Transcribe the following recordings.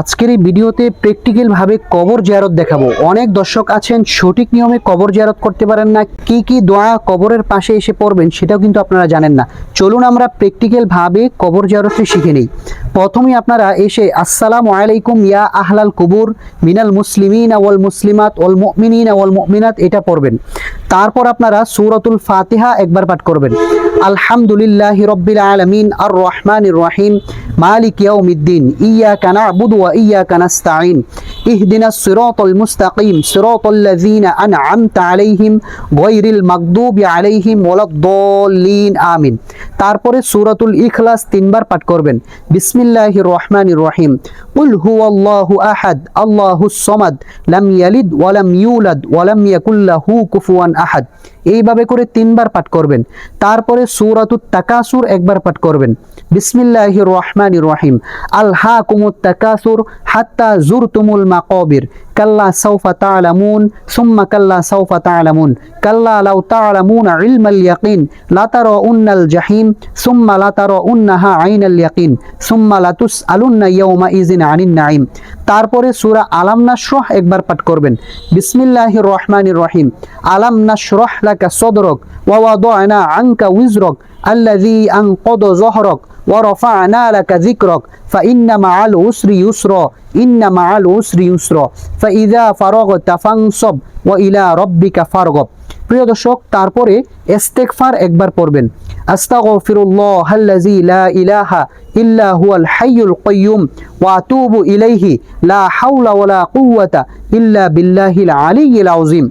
আজকের এই ভিডিওতে প্র্যাকটিক্যাল ভাবে কবর জিয়ারত দেখাবো। অনেক দর্শক আছেন, সঠিক নিয়মে কবর জিয়ারত করতে পারেন না। কি কি দোয়া কবরের পাশে এসে পড়বেন সেটাও কিন্তু আপনারা জানেন না। চলুন আমরা প্র্যাকটিক্যাল ভাবে কবর জিয়ারতটি শিখে নিই। প্রথমেই আপনারা এসে, আসসালামু আলাইকুম ইয়া আহলাল কুবুর, মিনাল মুসলিমিন ওয়াল মুসলিমাত, ওয়াল মুমিনিন ওয়াল মুমিনাত, এটা পড়বেন। তারপর আপনারা সূরাতুল ফাতিহা একবার পাঠ করবেন। আলহামদুলিল্লাহি রব্বিল আলামিন আর রহমানির রহিম, মালিক ইয়াউমিদ্দিন, ইয়াকা না'বুদু ওয়া ইয়াকা নাস্তাঈন, ইহদিনাস সিরাতাল মুস্তাকিম সিরাতাল্লাযীনা আন'আমতা আলাইহিম গায়রিল মাগদুবি আলাইহিম ওয়ালাদ-দাল্লিন আমিন। তারপরে সূরাতুল ইখলাস তিনবার পাঠ করবেন। বিসমিল্লাহির রহমানির রহিম। কুল هو আহাদ أحد, الله الصمد, لم يلد ولم يولد ولم يكن له كفوا আহাদ এইভাবে করে তিনবার পাঠ করবেন। তারপরে সূরাতুত তাকাসুর একবার পাঠ করবেন। বিসমিল্লাহির রহমানির রহিম। আল্হা কুমুত তাকাসুর হাত্তা জুরতুমুল মাকাবির। কাল্লা সাউফা তা'লামুন সুম্মা কাল্লা সাউফা তা'লামুন কাল্লা লাউ তা'লামুনা ইলমাল ইয়াকিন লা তারাউন্নাল জাহিম সুম্মা লা তারাউন্নাহা আইনাল ইয়াকিন সুম্মা লা তুসআলুন্না ইয়াওমা ইযিন আনিন নাঈম তারপরে সূরা আলাম নাশরাহ একবার পাঠ করবেন বিসমিল্লাহির রহমানির রহিম আলাম নাশরাহ লাকা সদরক ওয়া ওয়াদা'না আনকা উজরক আল্লাযী আনকাদা যহরক ورفعنا لك ذكرك فإن مع العسر يسرا ইন্না মাআল উসরি ইউসরা ফাইদা ফারাগতা ফানসব ওয়া ইলা রব্বিকা ফারগব। প্রিয় দর্শক, তারপরে ইস্তেগফার একবার পড়বেন। আস্তাগফিরুল্লাহ আল্লাযী লা ইলাহা ইল্লা হুয়াল হাইয়ুল কাইয়্যুম ওয়া তুবু ইলাইহি, লা হাওলা ওয়ালা কুওয়াতা ইল্লা বিল্লাহিল আলিয়্যিল আযীম।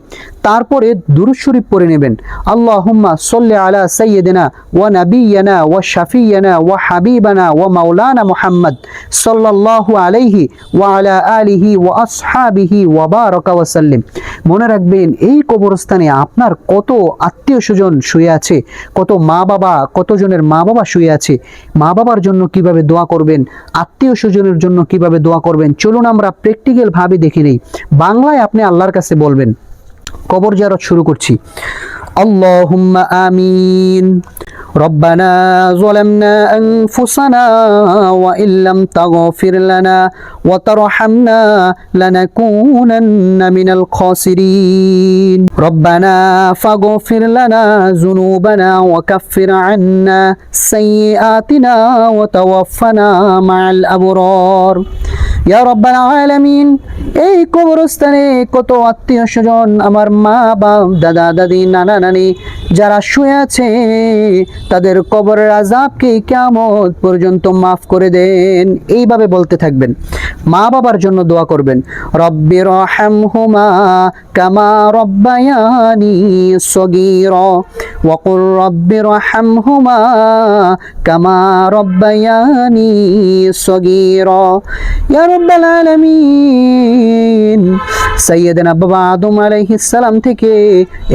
তারপরে দুরূদ শরীফ পড়ে নেবেন। আল্লাহ আল্লাহুম্মা সাল্লি আলা সাইয়্যিদিনা ওয়া নাবিয়্যিনা ওয়া শাফিয়্যিনা ওয়া হাবিবানা ওয়া মাওলানা মুহাম্মদ সাল্লাল্লাহু আলাইহি ওয়া আলা আলিহি ওয়া আসহাবিহি ওয়া বারাকা ওয়া সাল্লিম। মনে রাখবেন, এই কবরস্থানে আপনার কত আত্মীয় স্বজন শুয়ে আছে, কত মা বাবা, কতজনের মা বাবা শুয়ে আছে, মা বাবার জন্য কীভাবে দোয়া করবেন, আত্মীয় স্বজনের জন্য কীভাবে দোয়া করবেন, চলুন আমরা প্র্যাকটিক্যাল ভাবে দেখে নেই। বাংলায় আপনি আল্লাহর কাছে বলবেন কবর জিয়ারত শুরু করছি আল্লাহুম্মা আমিন ربنا ظلمنا أنفسنا وإن لم تغفر لنا وترحمنا لنكونن من الخاسرين ربنا فاغفر لنا ذنوبنا وكفر عنا سيئاتنا وتوفنا مع الأبرار ইয়া রব্বাল আলামিন, এই কবরস্থানে কত আত্মীয় স্বজন আমার মা, বাপ, দাদা, দাদি, নানা, নানি যারা শুয়ে আছে, তাদের কবরের আজাবকে কেমন পর্যন্ত মাফ করে দেন। এইভাবে বলতে থাকবেন। মা বাবার জন্য দোয়া করবেন। রব্বি রহমহুমা কামা রব্বায়ানি সগীরা। وقل رب ارحمهما كما ربياني صغيرا يا رب العالمين সৈয়দনা বাবা আদম আলাইহিস সালাম থেকে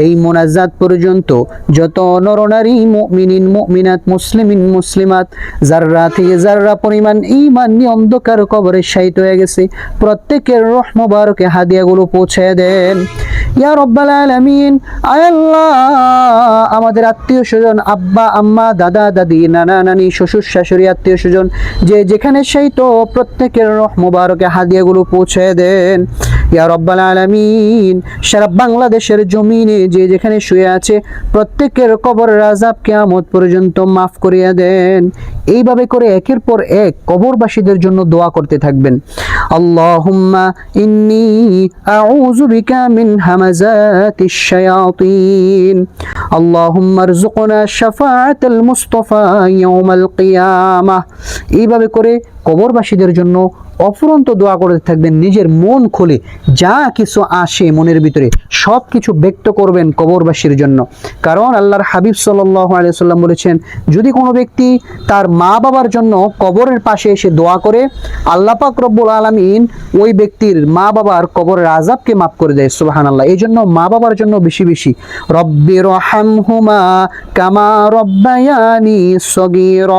এই মোনাজাত পর্যন্ত যত নরনারী মুমিনিন মুমিনাত মুসলিমিন মুসলিমাত যাররা থেকে যাররা পরিমাণ ঈমান নিয়ে অন্ধকার কবরে শায়িত হয়ে গেছে প্রত্যেকের রহ মুবারকে হাদিয়াগুলো পৌঁছে দেন ইয়া রব্বাল আলামিন। আল্লাহ, আমাদের আত্মীয় স্বজন, আব্বা, আম্মা, দাদা, দাদি, নানা, নানি, শ্বশুর, শাশুড়ি, আত্মীয় স্বজন, যে যেখানে সেই তো প্রত্যেকের রহ মুবারকে হাদিয়াগুলো পৌঁছে দেন। ইয়া রব্বাল আলামিন, সারা বাংলাদেশের জমিনে যে যেখানে শুয়ে আছে, প্রত্যেকের কবর রাজাব কেয়ামত পর্যন্ত মাফ করিয়া দেন। এইভাবে করে একের পর এক কবরবাসীদের জন্য দোয়া করতে থাকবেন। আল্লাহুম্মা ইন্নি আউযু বিকা মিন হামাজাতিশ শায়াতিন। আল্লাহুম্মা রযুকনা শাফাআতাল মুস্তাফা ইয়াউমাল কিয়ামাহ এইভাবে করে কবরবাসীদের জন্য অফুরন্ত দোয়া করতে থাকবেন, নিজের মন খুলে যা কিছু আসে মনের ভিতরে সব কিছু ব্যক্ত করবেন কবরবাসীর জন্য। কারণ আল্লাহর হাবিব সাল্লাহ আলিয়াল্লাম বলেছেন, যদি কোনো ব্যক্তি তার মা বাবার জন্য কবরের পাশে এসে দোয়া করে, আল্লাহ পাক রব্বুল আলমিন ওই ব্যক্তির মা বাবার কবরের আজাবকে মাফ করে দেয় সুবাহান আল্লাহ এই জন্য মা বাবার জন্য বেশি বেশি রব্বির হুমা কামা রব্বায়ানি সগীর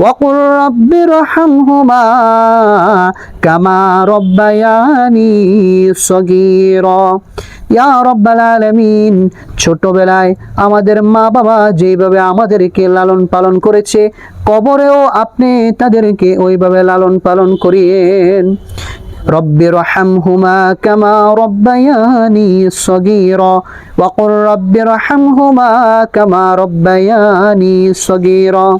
ওয়াকুর রব্বির হুমা কামা রব্বায়ানি সগীরা ইয়া রব্বাল আলামিন ছোটবেলায় আমাদের মা বাবা যেইভাবে আমাদেরকে লালন পালন করেছে, কবরেও আপনি তাদেরকে ওইভাবে লালন পালন করিয়েন। رب ارحمهما كما ربياني صغيرا وقل رب ارحمهما كما ربياني صغيرا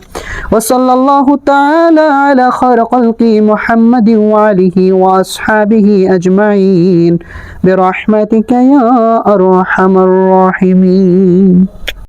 وصلى الله تعالى على خير خلق محمد وآله وأصحابه أجمعين برحمتك يا أرحم الراحمين